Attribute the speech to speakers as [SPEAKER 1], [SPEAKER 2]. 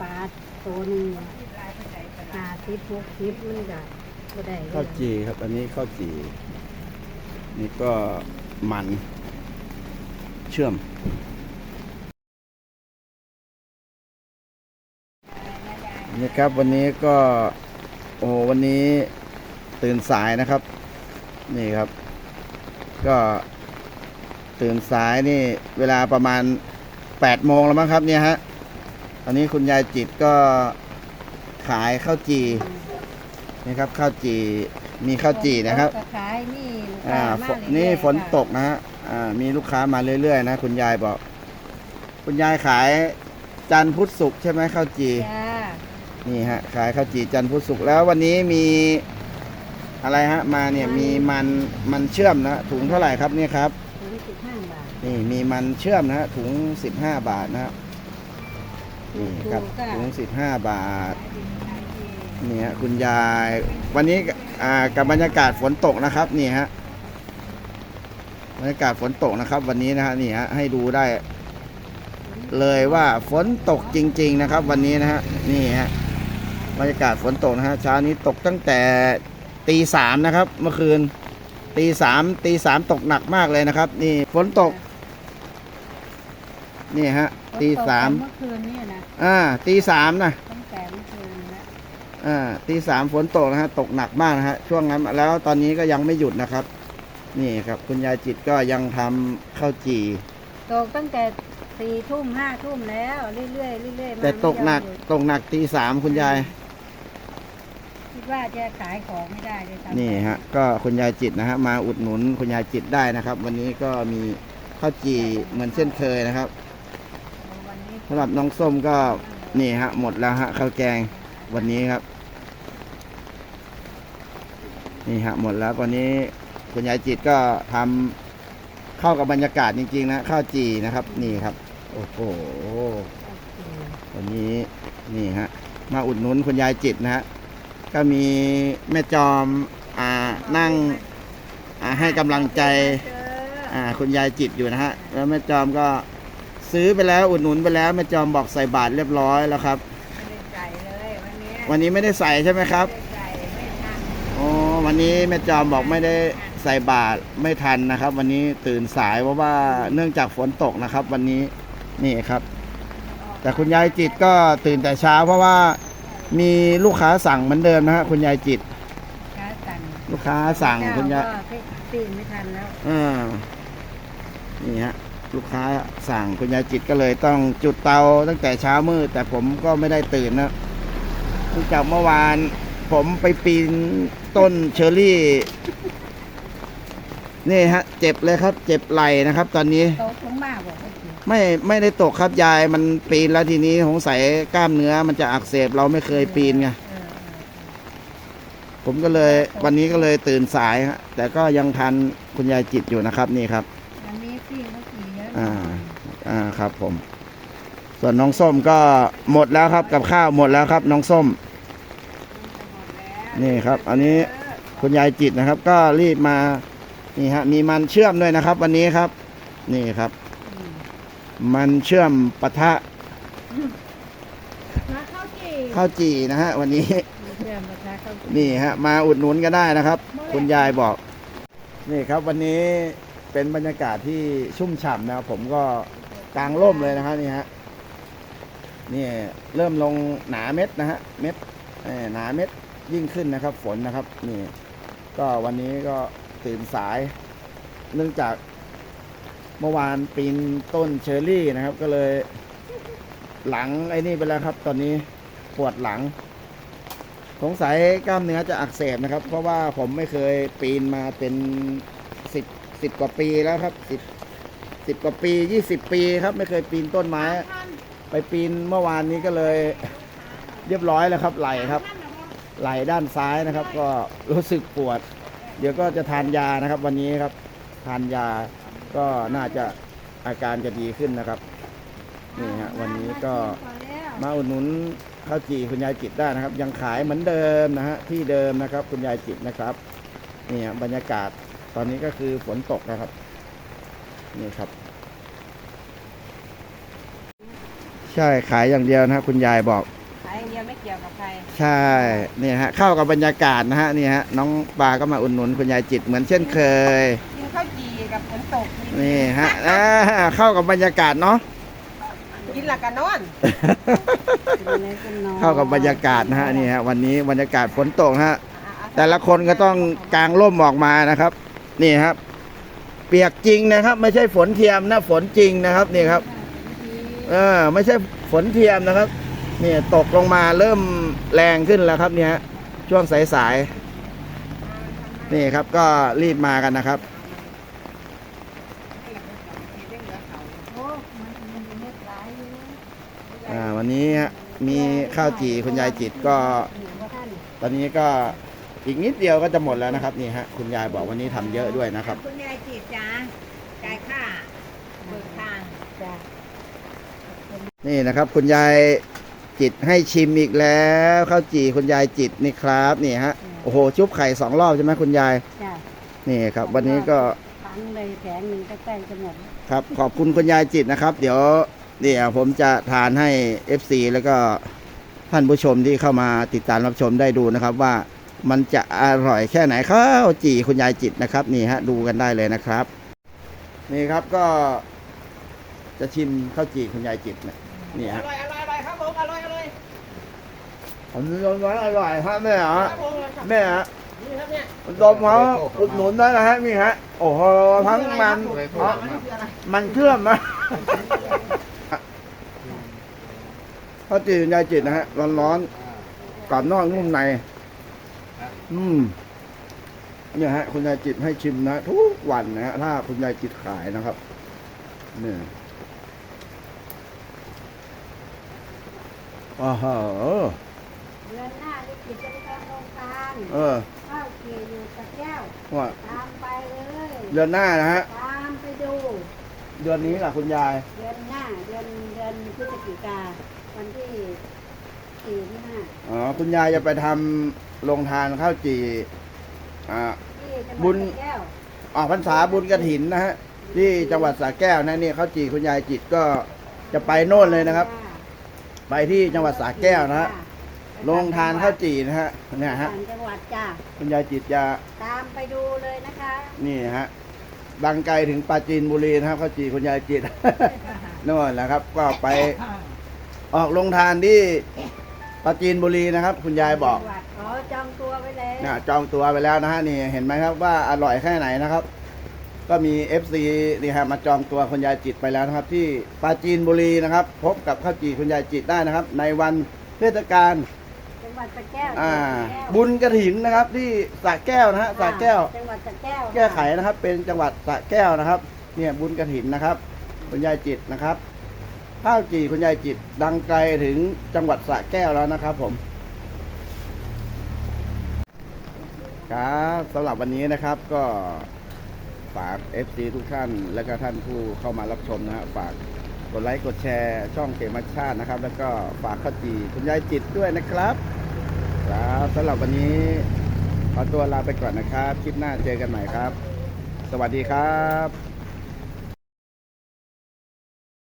[SPEAKER 1] ปลาตัวหนึงหาสิบหกสิบมันก็บ่ได้
[SPEAKER 2] ข้าวจีครับ อันนี้ข้าวจีนี่ก็มันเชื่อม นี่ครับวันนี้ก็โอ้วันนี้ตื่นสายนะครับ นี่ครับ ก็ตื่นสายนี่เวลาประมาณ8โมงแล้วมั้งครับเนี่ยฮะ ตอนนี้คุณยายจิตก็ขายข้าวจีนี่ครับข้าวจีมีข้าวจีนะครับ
[SPEAKER 1] ก็ขายนี่ลูก
[SPEAKER 2] อ่า
[SPEAKER 1] ค้า
[SPEAKER 2] ฝ
[SPEAKER 1] มานเรื่อยๆ
[SPEAKER 2] นี่ฝน
[SPEAKER 1] ค่ะ
[SPEAKER 2] ตกนะฮะอ่ามีลูกค้ามาเรื่อยๆ นะ คุณยายบอก คุณยายขายจันทร์พุธศุกร์ใช่ไหมข้าวจี
[SPEAKER 1] จ้า
[SPEAKER 2] นี่ฮะขายข้าวจีจันทร์พุธศุกร์แล้ววันนี้มีอะไรฮะมาเนี่ยมีมันมันเชื่อมนะถุงเท่าไหร่ครับเนี่ยครับ
[SPEAKER 1] ถึงสิบห้าบาท
[SPEAKER 2] นี่มีมันเชื่อมนะฮะถุง 15 บาทนะครับ นี่ครับ
[SPEAKER 1] ถูกๆก็
[SPEAKER 2] ถุง15บาทนี่ฮะคุณยาย วันนี้อ่ากับบรรยากาศฝนตกนะครับนี่ฮะบรรยากาศฝนตกนะครับ วันนี้นะฮะนี่ฮะให้ดูได้ เลยว่าฝนตกจริง ๆ นะครับ วันนี้นะฮะนี่ฮะบรรยากาศฝนตกนะฮะเช้านี้ตกตั้งแต่ตีสามนะครับ เมื่อคืนตีสามตีสามตกหนักมากเลยนะครับ นี่ฝนตก นี่ฮะ ตีสาม
[SPEAKER 1] เมื่อคืนนี่นะ
[SPEAKER 2] อ่าตีสามนะ
[SPEAKER 1] ตั้งแต่เมื่อคืนนะ
[SPEAKER 2] อ่าตีสามฝนตกนะฮะ ตกหนักมากนะฮะ ช่วงนั้น แล้วตอนนี้ก็ยังไม่หยุดนะครับ นี่ครับ คุณยายจิตก็ยังทำข้าวจี่
[SPEAKER 1] ตกตั้งแต่สี่ทุ่มห้าทุ่มแล้วเรื่อยๆเรื่อยๆมา
[SPEAKER 2] แต่ตกหนัก
[SPEAKER 1] ไม่ยอมยุด
[SPEAKER 2] ตกหนักตีสามคุณยาย
[SPEAKER 1] คิดว่าจะขายของไม่ได้เลยซ้ำ
[SPEAKER 2] นี่ฮะ ก็คุณยายจิตนะฮะมาอุดหนุนคุณยายจิตได้นะครับ วันนี้ก็มีข้าวจี่เหมือนเช่นเคยนะครับ
[SPEAKER 1] วันนี้
[SPEAKER 2] สำหรับน้องส้มก็นี่ฮะ หมดแล้วฮะข้าวแกงวันนี้ครับ นี่ฮะ หมดแล้ววันนี้คุณยายจิตก็ทำเข้ากับบรรยากาศจริง ๆ นะข้าวจีนะครับ นี่ครับ โอ้โหวันนี้นี่ฮะ มาอุดหนุนคุณยายจิตนะฮะก็มีแม่จอมอ่านั่งอ่าให้กำลังใจอ่าคุณยายจิตอยู่นะฮะแล้วแม่จอมก็ ซื้อไปแล้วอุดหนุนไปแล้วแม่จอมบอกใส่บาทเรียบร้อยแล้วครับ
[SPEAKER 1] ไม่ได้ใส่เลยวันนี้
[SPEAKER 2] วันนี้ไม่ได้ใส่ใช่ไหมครับ
[SPEAKER 1] ไม่ได้ใส่ไม่ทัน
[SPEAKER 2] อ๋อวันนี้แม่จอมบอกไม่ได้ใส่บาทไม่ทันนะครับ วันนี้ตื่นสายเพราะว่าเนื่องจากฝนตกนะครับ วันนี้นี่ครับ แต่คุณยายจิตก็ตื่นแต่เช้า เพราะว่ามีลูกค้าสั่งเหมือนเดิมนะฮะคุณยายจิต
[SPEAKER 1] ค้าสั่ง
[SPEAKER 2] ลูกค้าสั่งคุณยาย
[SPEAKER 1] เจ้ก็ตีนไม่ทันแล้ว
[SPEAKER 2] อ่านี่ฮะ ลูกค้าสั่งคุณยายจิตก็เลยต้องจุดเตาตั้งแต่เช้ามืดแต่ผมก็ไม่ได้ตื่นนะเนื่องจากเมื่อวานผมไปปีนต้นเชอรี่ นี่ฮะ เจ็บเลยครับ เจ็บไหล่นะครับ ตอนนี้
[SPEAKER 1] โตลงมากบอกว่าเจ็บ
[SPEAKER 2] ไม่ไม่ได้ตกครับยายมันปีนแล้วทีนี้สงสัยกล้ามเนื้อมันจะอักเสบเราไม่เคยปีนไง
[SPEAKER 1] เออ
[SPEAKER 2] ผมก็เลยวันนี้ก็เลยตื่นสายฮะแต่ก็ยังทันคุณยายจิตอยู่นะครับนี่ครับ
[SPEAKER 1] อะ
[SPEAKER 2] อ่าอ่าครับผม ส่วนน้องส้มก็หมดแล้วครับกับข้าวหมดแล้วครับ น้องส้ม นี่ครับ อันนี้คุณยายจิตนะครับ ก็รีบมานี่ฮะมีมันเชื่อมด้วยนะครับ วันนี้ครับ นี่ครับ
[SPEAKER 1] อืม
[SPEAKER 2] มันเชื่อมปะทะ
[SPEAKER 1] มาเข้าจี่
[SPEAKER 2] ข้าวจี่นะฮะวันนี้
[SPEAKER 1] เชื่อมราคาเข้าจี่
[SPEAKER 2] นี่ฮะมาอุดหนุนก็ได้นะครับ คุณยายบอก นี่ครับวันนี้ เป็นบรรยากาศที่ชุ่มฉ่ำนะครับผมก็กลางร่มเลยนะครับนี่ฮะนี่เริ่มลงหนาเม็ดนะฮะเม็ดหนาเม็ดยิ่งขึ้นนะครับ ฝนนะครับนี่ ก็วันนี้ก็ตื่นสาย เนื่องจากเมื่อวานปีนต้นเชอร์รี่นะครับ ก็เลย หลังไอ้นี่ไปแล้วครับ ตอนนี้ปวดหลัง สงสัยกล้ามเนื้อจะอักเสบนะครับ เพราะว่าผมไม่เคยปีนมาเป็นสิบ สิบกว่าปีแล้วครับสิบสิบกว่าปียี่สิบปีครับ ไม่เคยปีนต้นไม้ ไปปีนเมื่อวานนี้ก็เลย เรียบร้อยแล้วครับไหลครับ ไหลด้านซ้ายนะครับ ก็รู้สึกปวด เดี๋ยวก็จะทานยานะครับ วันนี้ครับ ทานยาก็น่าจะอาการจะดีขึ้นนะครับนี่ฮะวันนี้ก็มาอุดหนุนข้าวจี่คุณยายจิตได้นะครับ ยังขายเหมือนเดิมนะฮะที่เดิมนะครับ คุณยายจิตนะครับนี่ฮะบรรยากาศ ตอนนี้ก็คือฝนตกนะครับ นี่ครับ ใช่ขายอย่างเดียวนะฮะคุณยายบอก
[SPEAKER 1] ขายอย่างเดียวไม่เกี่ยวกับใคร
[SPEAKER 2] ใช่เนี่ยฮะ เข้ากับบรรยากาศนะฮะนี่ฮะน้องปลาก็มาอุดหนุนคุณยายจิตเหมือนเช่นเคย
[SPEAKER 1] กินข้าวจีกับฝนตก
[SPEAKER 2] นี่ฮะอ่าเข้ากับบรรยากาศเนาะ
[SPEAKER 1] กินหลักกันนอน
[SPEAKER 2] เข้ากับบรรยากาศนะฮะนี่ฮะวันนี้บรรยากาศฝนตกฮะ แต่ละคนก็ต้องกางร่มออกมานะครับ นี่ครับ เปียกจริงนะครับ ไม่ใช่ฝนเทียมนะฝนจริงนะครับนี่ครับเออไม่ใช่ฝนเทียมนะครับเนี่ยตกลงมาเริ่มแรงขึ้นแล้วครับเนี่ยช่วงสายๆนี่ครับก็รีบมากันนะครับอ่าวันนี้มีข้าวจี่คุณยายจิตก็ ตอนนี้ก็ อีกนิดเดียวก็จะหมดแล้วนะครับนี่ฮะคุณยายบอกวันนี้ทำเยอะด้วยนะครับ
[SPEAKER 1] คุณยายจีจ้าจ่ายค่าเบิกทางจ้า
[SPEAKER 2] นี่นะครับ คุณยายจิตให้ชิมอีกแล้วข้าวจี่คุณยายจิตนี่ครับนี่ฮะโอ้โหชุบไข่สองรอบใช่ไหมคุณยาย
[SPEAKER 1] จ้า
[SPEAKER 2] นี่ครับ วันนี้ก็
[SPEAKER 1] พันเลยแผงหนึ่งก็ใกล้จะหมด
[SPEAKER 2] ครับ ขอบคุณคุณยายจิตนะครับ เดี๋ยวเดี๋ยวผมจะทานให้ FC แล้วก็ท่านผู้ชมที่เข้ามาติดตามรับชมได้ดูนะครับว่า มันจะอร่อยแค่ไหนข้าวจี่คุณยายจิตนะครับ นี่ฮะดูกันได้เลยนะครับ นี่ครับก็จะชิมข้าวจี่คุณยายจิตนะนี่
[SPEAKER 3] อ
[SPEAKER 2] ฮะ
[SPEAKER 3] ร่อยอร่อยอร่อยครับผมอร่อยอร่อย
[SPEAKER 2] ผมยอมรับอร่อยครับแม่ฮะ
[SPEAKER 3] ครับผม
[SPEAKER 2] แม่ฮะ
[SPEAKER 3] นี่ครับเนี่ย
[SPEAKER 2] คุณดมเขาอุดหนุนได้นะฮะนี่ฮะโอ้โหทั้งมันอ๋อมันเครื่องนะข้าวจี่คุณยายจิตนะฮะร้อนๆกรอบนอกนุ่มใน อืมเนี่ยฮะ คุณยายจิตให้ชิมนะทุกวันนะฮะถ้าคุณยายจิตขายนะครับ เนี่ยอ้าวโห
[SPEAKER 1] เดือนหน้าลิขิตจะไปทำโรงทาน
[SPEAKER 2] เออ
[SPEAKER 1] ข้าวเกลียวอยู่ตะแก้ว
[SPEAKER 2] ว่า
[SPEAKER 1] ตามไปเลย
[SPEAKER 2] เดือนหน้านะฮะ
[SPEAKER 1] ตามไปดู
[SPEAKER 2] เดือนนี้ล่ะคุณยาย
[SPEAKER 1] เดือนหน้าเดือนเดือนพฤศจิกาวันที่ สี่ที่ห้า
[SPEAKER 2] อ๋อคุณยายจะไปทำโรงทานข้าวจี่อ่า
[SPEAKER 1] ที่จังห
[SPEAKER 2] บุ
[SPEAKER 1] วัด
[SPEAKER 2] ญ
[SPEAKER 1] สระแก้ว
[SPEAKER 2] ออกพรรษาบุญกระถินนะฮะที่จังหวัดสระแก้วนะนี่ข้าวจี่คุณยายจิตก็จะไปโน่นเลยนะครับ ไปที่จังหวัดสระแก้วนะฮะโรงทานข้าวจี่นะฮะเนี่ยฮะ
[SPEAKER 1] ต่างจังหวัดจ้า
[SPEAKER 2] คุณยายจิตจะ
[SPEAKER 1] ตามไปดูเลยนะคะ
[SPEAKER 2] นี่ฮะดังไกลถึงปราจีนบุรีนะครับข้าวจี่คุณยายจิตนู่นแหละครับ ก็ไปออกโรงทานที่ ปราจีนบุรีนะครับ คุณยายบอก
[SPEAKER 1] จังหวัดขอจองตัวไว้แล้ว
[SPEAKER 2] นะจองตัวไปแล้วนะฮะนี่เห็นไหมครับว่าอร่อยแค่ไหนนะครับ ก็มี FC นี่ฮะมาจองตัวคุณยายจิตไปแล้วนะครับ ที่ปราจีนบุรีนะครับ พบกับข้าวจี่คุณยายจิตได้นะครับ ในวันเทศกาล
[SPEAKER 1] จังหวัดสระแก้ว
[SPEAKER 2] อ่า
[SPEAKER 1] จังหวัดสระแก้ว
[SPEAKER 2] บุญกระถินนะครับ ที่สระแก้วนะฮะสระแก้ว
[SPEAKER 1] จังหวัดสระแก้ว
[SPEAKER 2] แก้ไขนะครับ เป็นจังหวัดสระแก้วนะครับ เนี่ยบุญกระถินนะครับคุณยายจิตนะครับ ข้าวจี่คุณยายจิตดังไกลถึงจังหวัดสระแก้วแล้วนะครับผม ครับสำหรับวันนี้นะครับก็ฝาก FC ทุกท่าน และก็ท่านผู้เข้ามารับชมนะฮะฝากกดไลค์กดแชร์ช่องเกมมัชชาตินะครับ แล้วก็ฝากข้าวจีคุณยายจิตด้วยนะครับครับสำหรับวันนี้ขอตัวลาไปก่อนนะครับ คลิปหน้าเจอกันใหม่ครับ สวัสดีครับ